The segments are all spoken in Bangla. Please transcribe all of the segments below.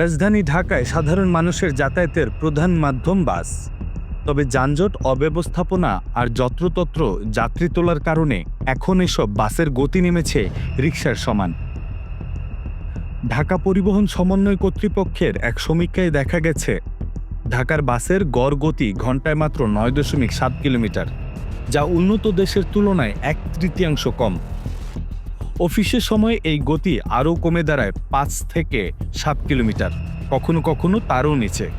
রাজধানী ঢাকায় সাধারণ মানুষের যাতায়াতের প্রধান মাধ্যম বাস। তবে যানজট, অব্যবস্থাপনা আর যত্রতত্র যাত্রী তোলার কারণে এখন এসব বাসের গতি নেমেছে রিক্সার সমান। ঢাকা পরিবহন সমন্বয় কর্তৃপক্ষের এক সমীক্ষায় দেখা গেছে, ঢাকার বাসের গড় গতি ঘন্টায় মাত্র নয় দশমিক সাত কিলোমিটার, যা উন্নত দেশের তুলনায় এক তৃতীয়াংশ কম। অফিসের সময় এই গতি আরও কমে দাঁড়ায় পাঁচ থেকে সাত কিলোমিটার। কখনো কখনো তারও নিচে।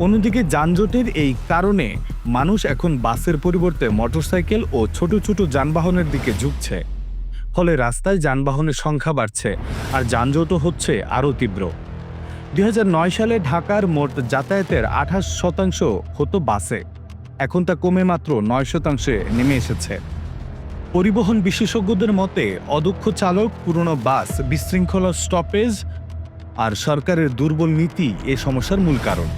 অন্যদিকে যানজটের এই কারণে মানুষ এখন বাসের পরিবর্তে মোটরসাইকেল ও ছোট ছোট যানবাহনের দিকে ঝুঁকছে। ফলে রাস্তায় যানবাহনের সংখ্যা বাড়ছে আর যানজটও হচ্ছে আরও তীব্র। দুই হাজার নয় সালে ঢাকার মোট যাতায়াতের আঠাশ শতাংশ হতো বাসে। এখন তা কমে মাত্র নয় শতাংশে নেমে এসেছে। পরিবহন বিশেষজ্ঞদের মতে, অদক্ষ চালক, পুরনো বাস, বিশৃঙ্খলা স্টপেজ আর সরকারের দুর্বল নীতি এ সমস্যার মূল কারণ।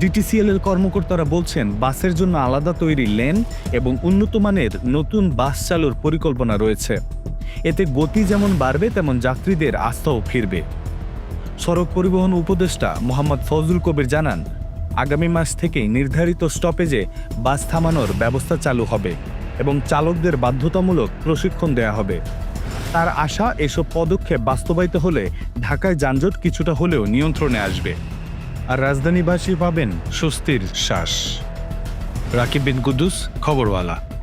ডিটিসিএল এর কর্মকর্তারা বলছেন, বাসের জন্য আলাদা তৈরি লেন এবং উন্নত মানের নতুন বাস চালুর পরিকল্পনা রয়েছে। এতে গতি যেমন বাড়বে, তেমন যাত্রীদের আস্থাও ফিরবে। সড়ক পরিবহন উপদেষ্টা মোহাম্মদ ফজলুল কবির জানান, আগামী মাস থেকেই নির্ধারিত স্টপেজে বাস থামানোর ব্যবস্থা চালু হবে। এবং চালকদের বাধ্যতামূলক প্রশিক্ষণ দেয়া হবে। তার আশা এসব পদক্ষেপ বাস্তবায়িত হলে ঢাকায় যানজট কিছুটা হলেও নিয়ন্ত্রণে আসবে। আর রাজধানীবাসী পাবেন স্বস্তির শ্বাস। রাকিব বিন কুদ্দুস, খবরওয়ালা।